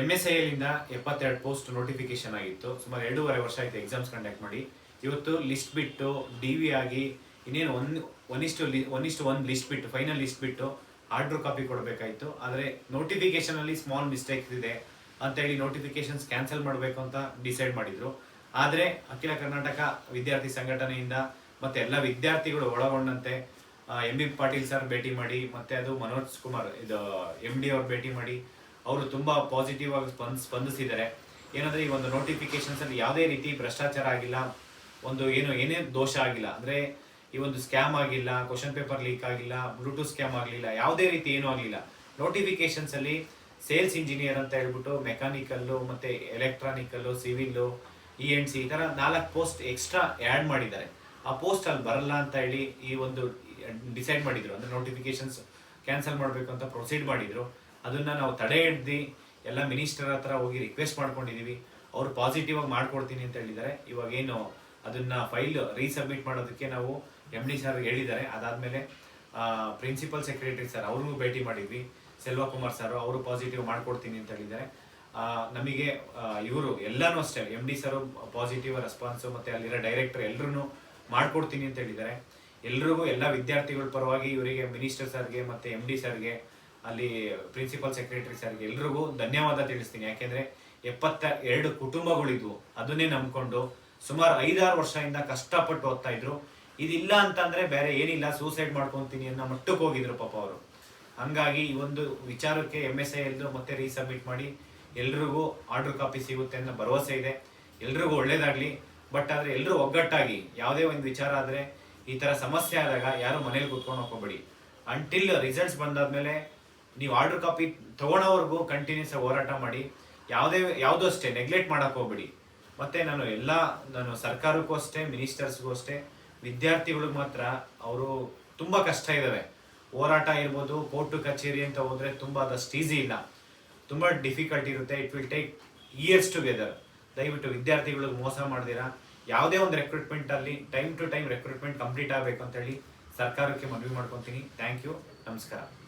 M S I ಎಲ್ಲಿಂದ ಎಪ್ಪತ್ತೆರಡು post notification ಆಗಿತ್ತು. ಸುಮಾರು ಎರಡೂವರೆ ವರ್ಷ ಆಯಿತು ಎಕ್ಸಾಮ್ಸ್ ಕಂಡಕ್ಟ್ ಮಾಡಿ. ಇವತ್ತು ಲಿಸ್ಟ್ ಬಿಟ್ಟು ಡಿ ವಿ ಆಗಿ ಇನ್ನೇನು ಒನ್ ಒನಿಷ್ಟು ಲಿ ಒನಿಷ್ಟು ಒಂದು ಲಿಸ್ಟ್ ಬಿಟ್ಟು ಫೈನಲ್ ಲಿಸ್ಟ್ ಬಿಟ್ಟು ಆರ್ಡ್ರ್ ಕಾಪಿ ಕೊಡಬೇಕಾಯಿತು. ಆದರೆ ನೋಟಿಫಿಕೇಷನಲ್ಲಿ ಸ್ಮಾಲ್ ಮಿಸ್ಟೇಕ್ಸ್ ಇದೆ ಅಂತೇಳಿ ನೋಟಿಫಿಕೇಶನ್ಸ್ ಕ್ಯಾನ್ಸಲ್ ಮಾಡಬೇಕು ಅಂತ ಡಿಸೈಡ್ ಮಾಡಿದರು. ಆದರೆ ಅಖಿಲ ಕರ್ನಾಟಕ ವಿದ್ಯಾರ್ಥಿ ಸಂಘಟನೆಯಿಂದ ಮತ್ತೆ ಎಲ್ಲ ವಿದ್ಯಾರ್ಥಿಗಳು ಒಳಗೊಂಡಂತೆ ಎಂ ಬಿ ಪಾಟೀಲ್ ಸರ್ ಭೇಟಿ ಮಾಡಿ, ಮತ್ತು ಅದು ಮನೋಜ್ ಕುಮಾರ್, ಇದು ಎಂ ಡಿ ಅವ್ರು ಭೇಟಿ ಮಾಡಿ ಅವರು ತುಂಬಾ ಪಾಸಿಟಿವ್ ಆಗಿ ಸ್ಪಂದ, ಸ್ಪಂದಿಸಿದ್ದಾರೆ. ಏನಂದ್ರೆ ಈ ಒಂದು ನೋಟಿಫಿಕೇಶನ್ಸ್ ಅಲ್ಲಿ ಯಾವುದೇ ರೀತಿ ಭ್ರಷ್ಟಾಚಾರ ಆಗಿಲ್ಲ, ಒಂದು ಏನು ಏನೇ ದೋಷ ಆಗಿಲ್ಲ, ಅಂದ್ರೆ ಈ ಒಂದು ಸ್ಕ್ಯಾಮ್ ಆಗಿಲ್ಲ ಕ್ವಶನ್ ಪೇಪರ್ ಲೀಕ್ ಆಗಿಲ್ಲ ಬ್ಲೂಟೂತ್ ಸ್ಕ್ಯಾಮ್ ಆಗಲಿಲ್ಲ, ಯಾವುದೇ ರೀತಿ ಏನೂ ಆಗಲಿಲ್ಲ. ನೋಟಿಫಿಕೇಶನ್ಸ್ ಅಲ್ಲಿ ಸೇಲ್ಸ್ ಇಂಜಿನಿಯರ್ ಅಂತ ಹೇಳ್ಬಿಟ್ಟು ಮೆಕ್ಯಾನಿಕಲ್ಲು ಮತ್ತೆ electronical civil E N C ಈ ಥರ ನಾಲ್ಕು ಪೋಸ್ಟ್ ಎಕ್ಸ್ಟ್ರಾ ಆ್ಯಡ್ ಮಾಡಿದ್ದಾರೆ. ಆ ಪೋಸ್ಟ್ ಅಲ್ಲಿ ಬರಲ್ಲ ಅಂತ ಹೇಳಿ ಈ ಒಂದು ಡಿಸೈಡ್ ಮಾಡಿದ್ರು. ಅಂದ್ರೆ ನೋಟಿಫಿಕೇಶನ್ಸ್ ಕ್ಯಾನ್ಸಲ್ ಮಾಡಬೇಕು ಅಂತ ಪ್ರೊಸೀಡ್ ಮಾಡಿದ್ರು. ಅದನ್ನ ನಾವು ತಡೆ ಹಿಡ್ದು ಎಲ್ಲ ಮಿನಿಸ್ಟರ್ ಹತ್ರ ಹೋಗಿ ರಿಕ್ವೆಸ್ಟ್ ಮಾಡ್ಕೊಂಡಿದೀವಿ. ಅವ್ರು ಪಾಸಿಟಿವ್ ಆಗಿ ಮಾಡ್ಕೊಡ್ತೀನಿ ಅಂತ ಹೇಳಿದ್ದಾರೆ. ಇವಾಗ ಏನು ಅದನ್ನ ಫೈಲ್ ರೀಸಬ್ಮಿಟ್ ಮಾಡೋದಕ್ಕೆ ನಾವು ಎಂ ಡಿ ಸರ್ ಹೇಳಿದ್ದಾರೆ. ಅದಾದ್ಮೇಲೆ ಪ್ರಿನ್ಸಿಪಲ್ ಸೆಕ್ರೆಟರಿ ಸರ್ ಅವ್ರಿಗೂ ಭೇಟಿ ಮಾಡಿದ್ವಿ. ಸೆಲ್ವಕುಮಾರ್ ಸರ್ ಅವರು ಪಾಸಿಟಿವ್ ಮಾಡ್ಕೊಡ್ತೀನಿ ಅಂತ ಹೇಳಿದ್ದಾರೆ. ನಮಗೆ ಇವರು ಎಲ್ಲಾನು ಅಷ್ಟೇ M D sir positive response ಮತ್ತೆ ಅಲ್ಲಿರೋ ಡೈರೆಕ್ಟರ್ ಎಲ್ಲರೂ ಮಾಡ್ಕೊಡ್ತೀನಿ ಅಂತ ಹೇಳಿದ್ದಾರೆ. ಎಲ್ರಿಗೂ ಎಲ್ಲ ವಿದ್ಯಾರ್ಥಿಗಳ ಪರವಾಗಿ ಇವರಿಗೆ ಮಿನಿಸ್ಟರ್ ಸರ್ಗೆ ಮತ್ತೆ ಎಂ ಡಿ ಸರ್ಗೆ ಅಲ್ಲಿ ಪ್ರಿನ್ಸಿಪಲ್ ಸೆಕ್ರೆಟರಿ ಸರ್ಗೆ ಎಲ್ರಿಗೂ ಧನ್ಯವಾದ ತಿಳಿಸ್ತೀನಿ. ಯಾಕೆಂದ್ರೆ ಎಪ್ಪತ್ತ ಎರಡು ಕುಟುಂಬಗಳಿದ್ವು. ಅದನ್ನೇ ನಂಬ್ಕೊಂಡು ಸುಮಾರು ಐದಾರು ವರ್ಷದಿಂದ ಕಷ್ಟಪಟ್ಟು ಓದ್ತಾ ಇದ್ರು. ಇದಿಲ್ಲ ಅಂತಂದ್ರೆ ಬೇರೆ ಏನಿಲ್ಲ ಸೂಸೈಡ್ ಮಾಡ್ಕೊಂತೀನಿ ಅನ್ನೋ ಮಟ್ಟಕ್ಕೆ ಹೋಗಿದ್ರು ಪಾಪ ಅವರು. ಹಂಗಾಗಿ ಈ ಒಂದು ವಿಚಾರಕ್ಕೆ ಎಂ ಎಸ್ ಐ ಎಲ್ದು ಮತ್ತೆ ರೀಸಬ್ಮಿಟ್ ಮಾಡಿ ಎಲ್ರಿಗೂ ಆರ್ಡರ್ ಕಾಪಿ ಸಿಗುತ್ತೆ ಅನ್ನೋ ಭರವಸೆ ಇದೆ. ಎಲ್ರಿಗೂ ಒಳ್ಳೇದಾಗ್ಲಿ. ಬಟ್ ಆದ್ರೆ ಎಲ್ಲರೂ ಒಗ್ಗಟ್ಟಾಗಿ, ಯಾವುದೇ ಒಂದು ವಿಚಾರ ಆದ್ರೆ ಈ ತರ ಸಮಸ್ಯೆ ಆದಾಗ ಯಾರು ಮನೇಲಿ ಕೂತ್ಕೊಂಡು ಹೋಗ್ಬೇಡಿ ಅಂಟಿಲ್ ರಿಸಲ್ಟ್ಸ್ ಬಂದಾದ್ಮೇಲೆ ನೀವು ಆರ್ಡರ್ ಕಾಪಿ ತಗೊಳೋವರೆಗೂ ಕಂಟಿನ್ಯೂಸ್ ಆಗಿ ಹೋರಾಟ ಮಾಡಿ, ಯಾವುದೇ, ಯಾವುದೂ ಅಷ್ಟೇ ನೆಗ್ಲೆಕ್ಟ್ ಮಾಡಕ್ ಹೋಗ್ಬಿಡಿ. ಮತ್ತೆ ನಾನು ಎಲ್ಲ, ನಾನು ಸರ್ಕಾರಕ್ಕೂ ಅಷ್ಟೇ ಮಿನಿಸ್ಟರ್ಸ್ಗೂ ಅಷ್ಟೇ, ವಿದ್ಯಾರ್ಥಿಗಳಿಗೆ ಮಾತ್ರ ಅವರು ತುಂಬ ಕಷ್ಟ ಇದ್ದಾವೆ. ಹೋರಾಟ ಇರ್ಬೋದು ಕೋರ್ಟು ಕಚೇರಿ ಅಂತ ಹೋದರೆ ತುಂಬ ಅದಷ್ಟು ಈಸಿ ಇಲ್ಲ. ತುಂಬ ಡಿಫಿಕಲ್ಟ್ ಇರುತ್ತೆ. It will take years together ದಯವಿಟ್ಟು ವಿದ್ಯಾರ್ಥಿಗಳಿಗೆ ಮೋಸ ಮಾಡ್ದಿರಾ. ಯಾವುದೇ ಒಂದು ರೆಕ್ರೂಟ್ಮೆಂಟ್ ಅಲ್ಲಿ time to time recruitment complete ಆಗಬೇಕು ಅಂತ ಹೇಳಿ ಸರ್ಕಾರಕ್ಕೆ ಮನವಿ ಮಾಡ್ಕೊತೀನಿ. ಥ್ಯಾಂಕ್ ಯು ನಮಸ್ಕಾರ.